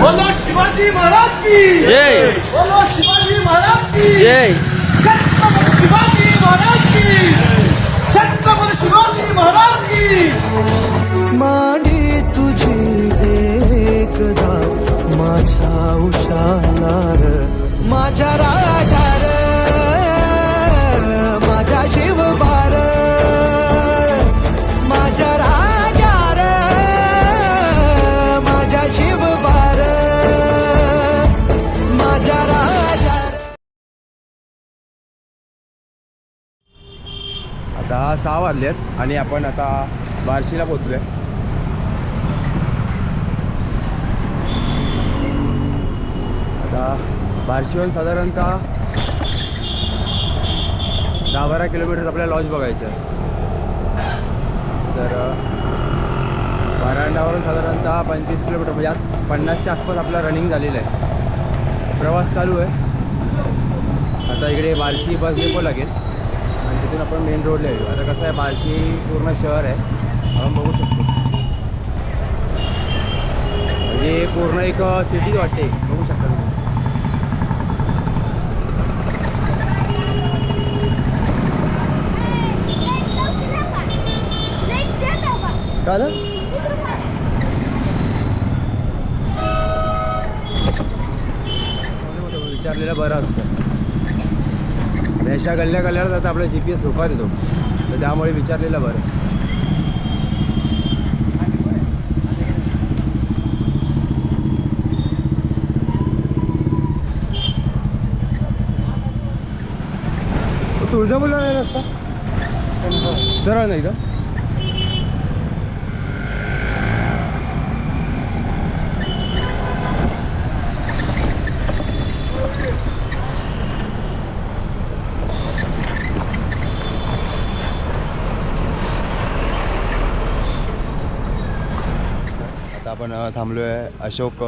बोलो शिवाजी महाराज की। जय। बोलो शिवाजी महाराज की। जय। छत्रपती शिवाजी महाराज की। छत्रपती शिवाजी महाराज की। माडी तुझी एकदा माझ्या उशालार माझ्या राजार सहा वाजले आहेत आणि आपण आता बार्शीला आहे आता बार्शीहून साधारणतः दहा बारा किलोमीटर आपल्याला लॉज बघायचं आहे तर परांडावरून साधारणतः पंचवीस किलोमीटर म्हणजे आज पन्नासच्या आसपास आपला रनिंग झालेलं आहे. प्रवास चालू आहे. आता इकडे बार्शी बस डेपो लागेल. तिथून आपण मेन रोडला येऊ. आता कसं आहे बार्शी पूर्ण शहर आहे. आपण बघू शकतो. म्हणजे पूर्ण एक सिटीच वाटते. बघू शकता तुम्ही. काय झालं? विचारलेलं बरं असतं. अशा गल्ल्या गल्ल्याला जाता आपला जी पी एस धोका देतो. तर त्यामुळे विचारलेलं बरं. तुळजापूरला नाही रस्ता? सरळ नाही का? आता आपण थांबलो आहे अशोक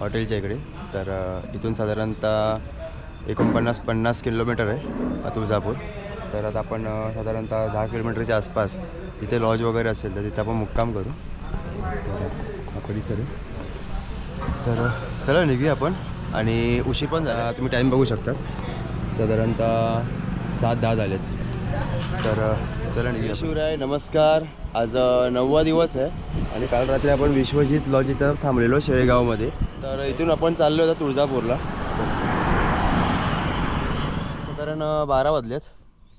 हॉटेलच्या इकडे. तर इथून साधारणतः एकोणपन्नास पन्नास किलोमीटर आहे तुळजापूर. तर आता आपण साधारणतः दहा किलोमीटरच्या आसपास तिथे लॉज वगैरे असेल तर तिथे आपण मुक्काम करू. तर हा परिसर तर चला निघूया आपण. आणि उशीर पण झाला तुम्ही टाईम बघू शकता. साधारणतः सात दहा झालेत. तर चला निघूया शिवराय नमस्कार. आज नववा दिवस आहे आणि काल रात्री आपण विश्वजित लॉज इथं थांबलेलो शेळेगावमध्ये. तर इथून आपण चाललो होतो तुळजापूरला. साधारण बारा वाजलेत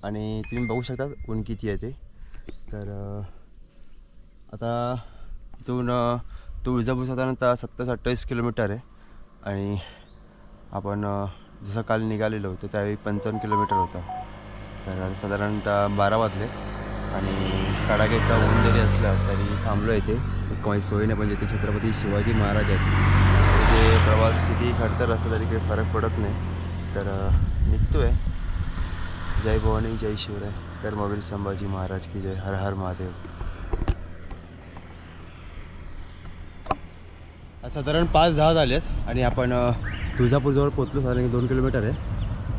आणि तुम्ही बघू शकता कोण किती आहे ते. तर आता इथून तुळजापूर साधारणतः सत्तावीस अठ्ठावीस किलोमीटर आहे आणि आपण जसं काल निघालेलो होतो त्यावेळी पंचावन्न किलोमीटर होता. तर साधारणतः बारा वाजले आणि कडाक्याचा ऊन जरी असला तरी थांबलो आहे ते काही सोय नाही म्हणजे इथे छत्रपती शिवाजी महाराज आहेत. ते प्रवास किती खडतर असला तरी काही फरक पडत नाही. तर निघतो आहे जय भवानी जय शिवराय. कर्मवीर संभाजी महाराज की जय. हर हर महादेव. साधारण पाच दहा झालेत आणि आपण तुळजापूरजवळ पोचलो साधारण दोन किलोमीटर आहे.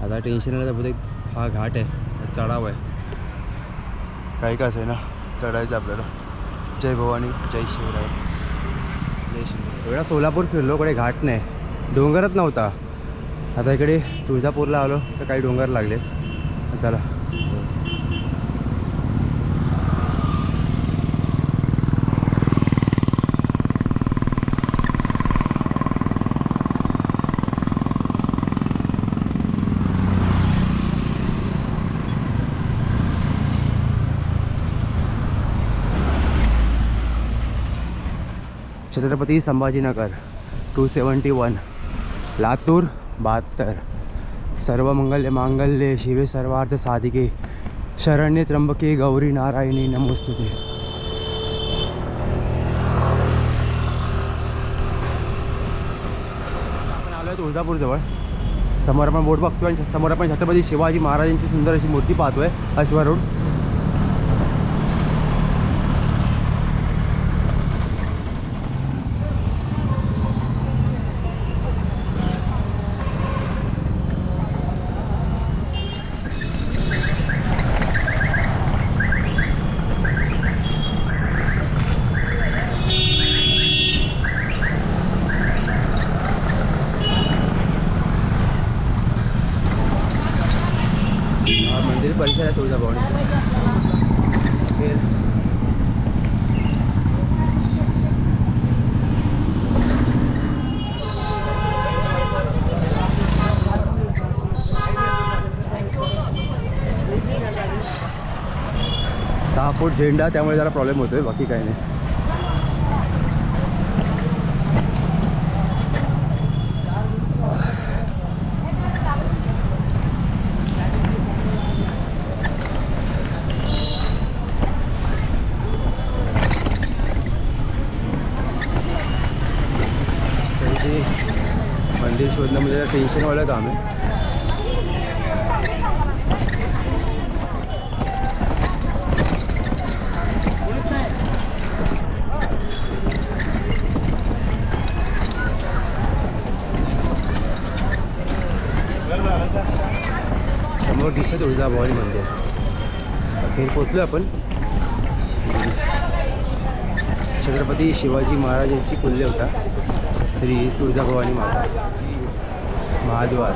आता टेन्शन आलं बहुतेक हा घाट आहे. चढाव आहे. काही कसं आहे ना चढायचं आपल्याला. जय भवानी जय शिवराय. जय शिवराय. एवढा सोलापूर फिरलो कडे घाट नाही. डोंगरच नव्हता. आता इकडे तुळजापूरला आलो तर काही डोंगर लागलेत. चला. Chhatrapati Sambhajinagar two seventy one Latur बहात्तर. सर्व मंगल्य मांगल्ये शिवे सर्वार्थ साधिके. शरण्य त्र्यंबके गौरी नारायणी नमोस्तुते. आपण आलो आहे तुळजापूरजवळ समोर आपण बोट बघतोय आणि समोर आपण छत्रपती शिवाजी महाराजांची सुंदर अशी मूर्ती पाहतोय अश्वारूढ. To the body. सहा फूट झेंडा त्यामुळे जरा प्रॉब्लेम होतोय बाकी काही नाही त्यांची मंदिर शोधणं म्हणजे टेन्शनवालं काम आहे. समोर दिसत तुळजाभवानी मंदिर. अखेर पोचलो आपण. छत्रपती शिवाजी महाराजांची कुल्ले होता. श्री तुळजाभवानी माता. महाद्वार.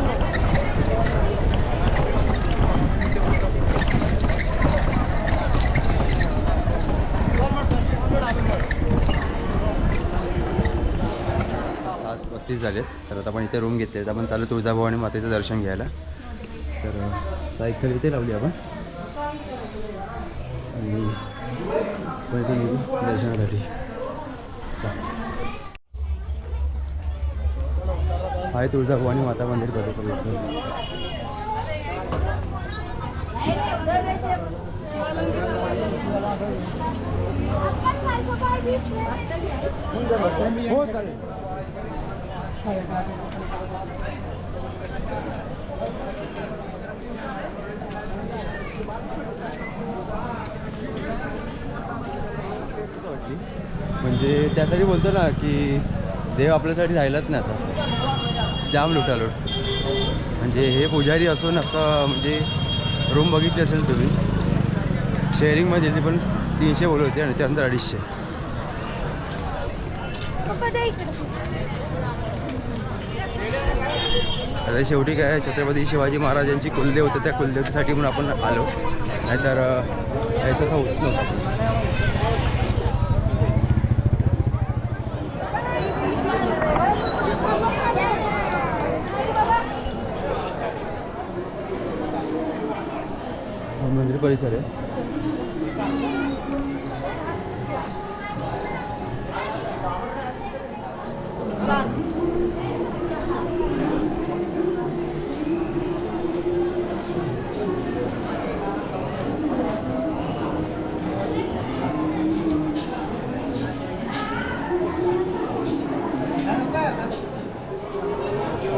सात बत्तीस झाले तर आता आपण इथे रूम घेतले तर आपण चालू तुळजाभवानी मातेचं दर्शन घ्यायला. तर सायकल इथे लावली आपण. आणि दर्शनासाठी. चा आहे तुळजाभवानी माता मंदिर बघत हो चालेल. म्हणजे त्यासाठी बोलतो ना की देव आपल्यासाठी राहिलाच नाही आता. जाम लुटालूट म्हणजे हे पुजारी असून असं म्हणजे रूम बघितली असेल तुम्ही. शेअरिंगमध्ये ती पण तीनशे बोलत होते आणि त्यानंतर अडीचशे. आता शेवटी काय छत्रपती शिवाजी महाराजांची कुलदेव होते त्या कुलदेवतेसाठी म्हणून आपण आलो. नाहीतर अं, यायचं मंदिर परिसर आहे.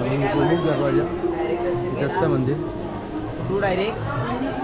आणि दरवाजा दत्त मंदिर. तू डायरेक्ट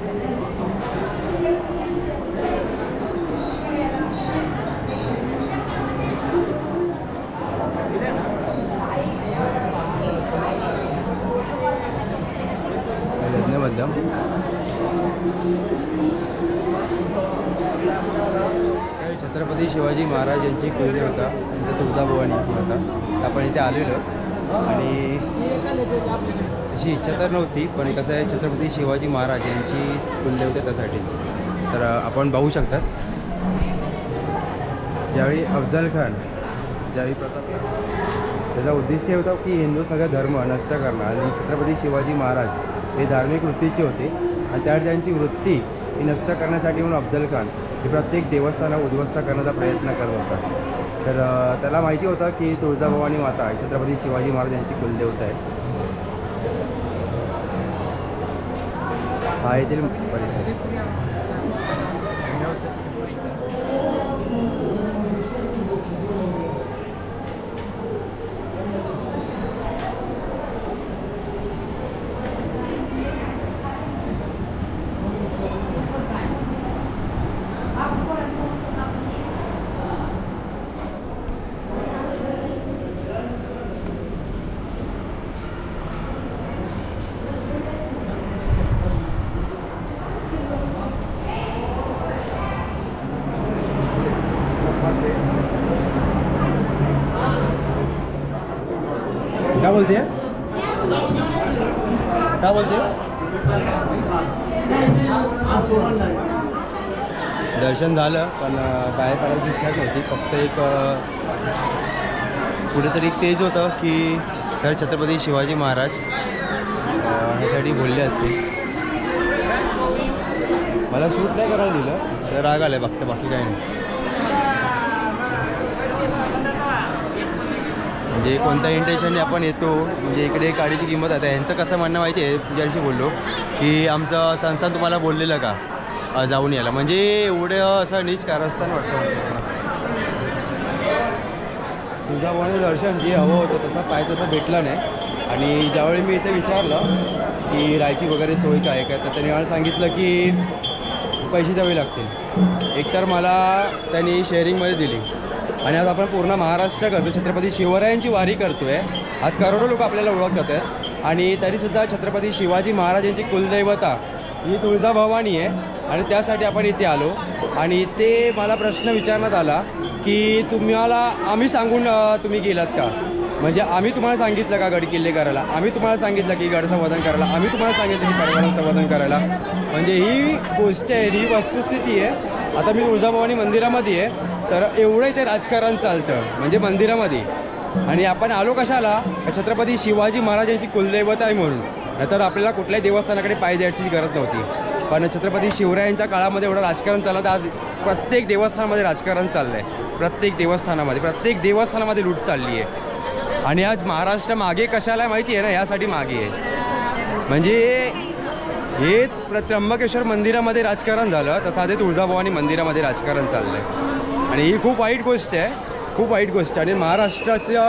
यज्ञबद्धम छत्रपती शिवाजी महाराज यांची कुलदेवता त्यांचा तुळजाभवानी होता. आपण इथे आलेलो. आणि अशी इच्छा तर नव्हती पण कसं आहे छत्रपती शिवाजी महाराज यांची कुलदेवता त्यासाठीच. तर आपण पाहू शकतात. ज्यावेळी अफजल खान ज्यावेळी प्रताप त्याचा उद्दिष्ट हे होता की हिंदू सगळा धर्म नष्ट करणं. आणि छत्रपती शिवाजी महाराज हे धार्मिक वृत्तीचे होते. आणि त्यावेळी त्यांची वृत्ती ही नष्ट करण्यासाठी म्हणून अफजल खान हे प्रत्येक देवस्थानं उद्ध्वस्त करण्याचा प्रयत्न करत होता. तर त्याला माहिती होतं की तुळजाभवानी माता छत्रपती शिवाजी महाराज यांची कुलदेवता आहे. हा येथील परिसर क्या बोलते? हैं क्या बोलते? दर्शन झालं पण बाहेर पडायची इच्छाच होती फक्त एक कुठेतरी तेज होतं की खरं छत्रपती शिवाजी महाराज ह्यासाठी बोलले असते. मला सूट नाही करायला दिलं तर राग आलं फक्त बाकी काही नाही. म्हणजे कोणत्या इंटेन्शनने आपण येतो म्हणजे इकडे गाडीची किंमत आता यांचं कसं म्हणणं माहिती आहे तुझ्याशी बोललो की आमचं संस्थान तुम्हाला बोललेलं का? जाऊन यायला. म्हणजे एवढं असं नीच कारस्थान वाटतं तुझ्यामुळे दर्शन जे हवं होतं तसं पाय तसं भेटलं नाही. आणि ज्यावेळी मी इथे विचारलं की राहायची वगैरे सोयीचं आहे का तर त्यांनी मला सांगितलं की पैसे द्यावे लागतील. एकतर मला त्यांनी शेअरिंगमध्ये दिली. आणि आज आपण पूर्ण महाराष्ट्र करतो छत्रपती शिवरायांची वारी करतो आहे आज करोडो लोक आपल्याला ओळखतात आहेत. आणि तरीसुद्धा छत्रपती शिवाजी महाराजांची कुलदैवता ही तुळजाभवानी आहे. आणि त्यासाठी आपण इथे आलो. आणि इथे मला प्रश्न विचारण्यात आला की तुम्हाला आम्ही सांगून तुम्ही गेलात का? म्हणजे आम्ही तुम्हाला सांगितलं का गड किल्ले करायला? आम्ही तुम्हाला सांगितलं की गड संवर्धन करायला. आम्ही तुम्हाला सांगितलं की पर्यावरण संवर्धन करायला. म्हणजे ही गोष्ट आहे ही वस्तुस्थिती आहे. आता मी तुळजाभवानी मंदिरामध्ये आहे तर एवढं इथे राजकारण चालतं म्हणजे मंदिरामध्ये. आणि आपण आलो कशाला? छत्रपती शिवाजी महाराजांची कुलदैवत आहे म्हणून. नाहीतर आपल्याला कुठल्याही देवस्थानाकडे पाय द्यायची गरज नव्हती. पण छत्रपती शिवरायांच्या काळामध्ये एवढं राजकारण चाललं तर आज प्रत्येक देवस्थानामध्ये राजकारण चाललं आहे प्रत्येक देवस्थानामध्ये प्रत्येक देवस्थानामध्ये लूट चालली आहे. आणि आज महाराष्ट्र मागे कशाला माहिती आहे ना? यासाठी मागे आहे. म्हणजे हे प्र त्र्यंबकेश्वर मंदिरामध्ये राजकारण झालं तसं आधी तुळजाभवानी मंदिरामध्ये राजकारण चाललं आहे आणि ही खूप वाईट गोष्ट आहे. खूप वाईट गोष्ट आहे. आणि महाराष्ट्राच्या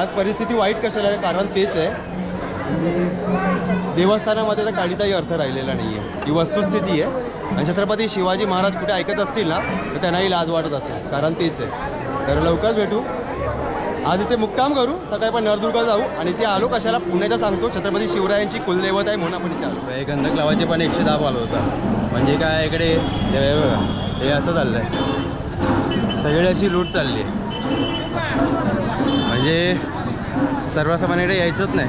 आज परिस्थिती वाईट कशाला आहे? कारण तेच आहे. देवस्थानामध्ये तर काडीचाही अर्थ राहिलेला नाही आहे ही वस्तुस्थिती आहे. आणि छत्रपती शिवाजी महाराज कुठे ऐकत असतील ना तर त्यांनाही लाज वाटत असेल. कारण तेच आहे. तर लवकरच भेटू. आज इथे मुक्काम करू. सकाळी पण नरदुर्गा जाऊ आणि ते आलो कशाला? पुण्याचा सांगतो छत्रपती शिवरायांची कुलदैवत आहे म्हणून आपण इथे आलो. हे गंधक लावायचे पण एकशे दहा आलो होता. म्हणजे काय इकडे? हे असं चाललं आहे सगळी अशी लूट चालली आहे. म्हणजे सर्वसामान्याकडे यायचंच नाही.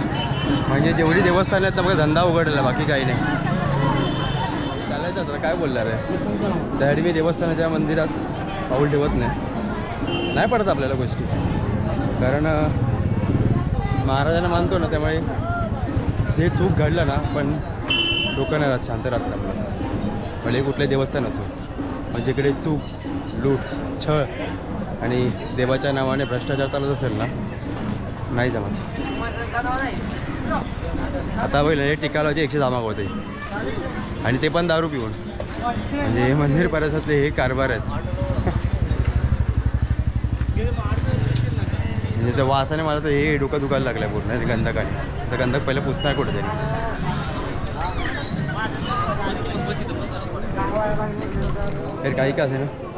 म्हणजे जेवढी देवस्थान आहेत ना धंदा उघडला बाकी काही नाही. चालायचं आता काय बोलणार आहे? त्यासाठी मी देवस्थानाच्या मंदिरात पाऊल ठेवत नाही. नाही पडत आपल्याला गोष्टी. कारण महाराजांना मानतो ना त्यामुळे जे चूक घडलं ना पण डोकं नाही राहत शांत राहतात आपलं. भले कुठले देवस्थान असो पण जिकडे चूक लूट छळ आणि देवाच्या नावाने भ्रष्टाचार चालत असेल ना नाही जमत. आता पहिलं हे टिकालाचे एकशे जामाग होते. आणि ते पण दारू पिऊन. म्हणजे हे मंदिर परिसरातले हे कारभार आहेत. म्हणजे त्या वासाने मला तर हे डोकं दुखायला लागलं आहे पूर्ण ते गंधकाने. तर गंधक पहिलं पुसणार कुठे तरी तर काही का असे ना?